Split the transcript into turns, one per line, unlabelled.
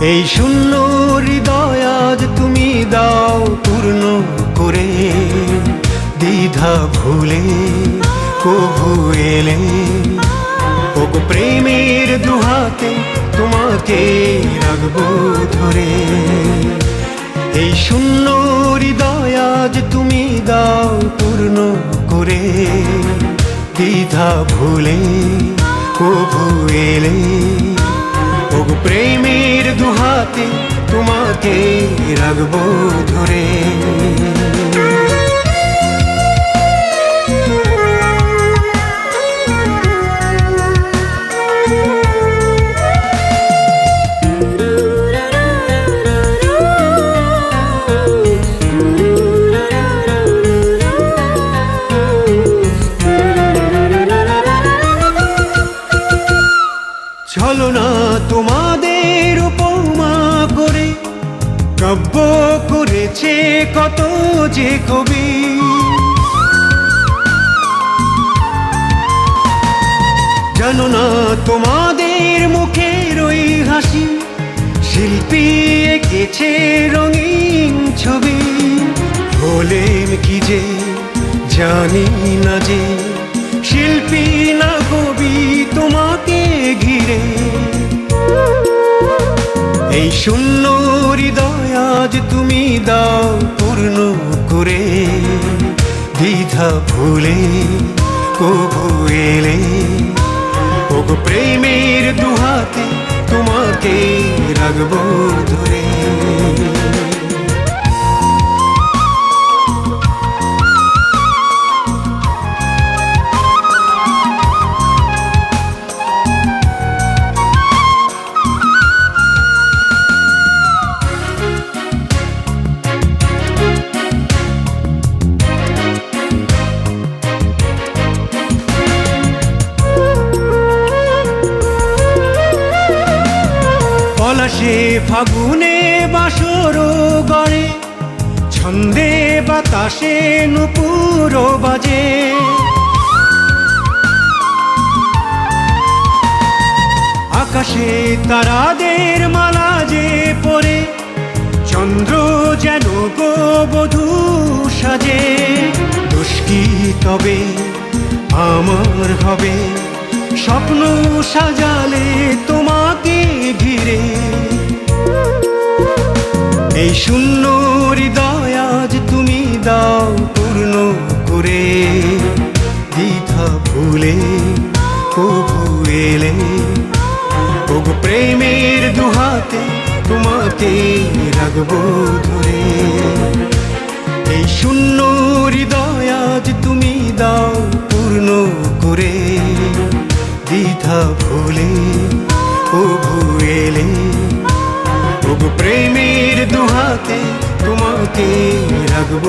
এই শূন্য হৃদয় আজ তুমি দাও পূর্ণ করে। দ্বিধা ভুলে কভু এলে। ওগো প্রেমের দুহাতে তোমাকে রাখব ধরে। এই শূন্য হৃদয় আজ তুমি দাও পূর্ণ করে। দ্বিধা ভুলে কভু এলে। দুহাতে তোমাকে রাখব ধরে। চলো না তোমাদের উপমা করে, কাব্য করেছে কত যে কবি। জানো না তোমাদের মুখের ওই হাসি, শিল্পী এঁকেছে রঙিন ছবি। হলেন কি যে, জানি না যে, শিল্পী এই শূন্য হৃদয় আজ তুমি দাও পূর্ণ করে। দ্বিধা ভুলে কবু এলে। ওগো প্রেমের দুহাতে তোমাকে রাখব ধরে। পলাশে ফাগুনে বাসর গড়ে, ছন্দে বাতাসে নুপুর বাজে। আকাশে তারাদের মালা যে পরে, চন্দ্র যেন গো বধূ সাজে। দুষ্কি তবে? আমার হবে। স্বপ্ন সাজালে তোমাকে ঘিরে। এই শূন্য হৃদয় আজ তুমি দাও পূর্ণ করে। দ্বিধা ভুলে, কবু এলে। ওগো প্রেমের দুহাতে তোমাকে রাখব ধরে। এই শূন্য হৃদয় আজ তুমি দাও পূর্ণ করে। দ্বিধা ভুলে, কবু এলে। ওগো প্রেমের দুহাতে তোমাকে রাখব।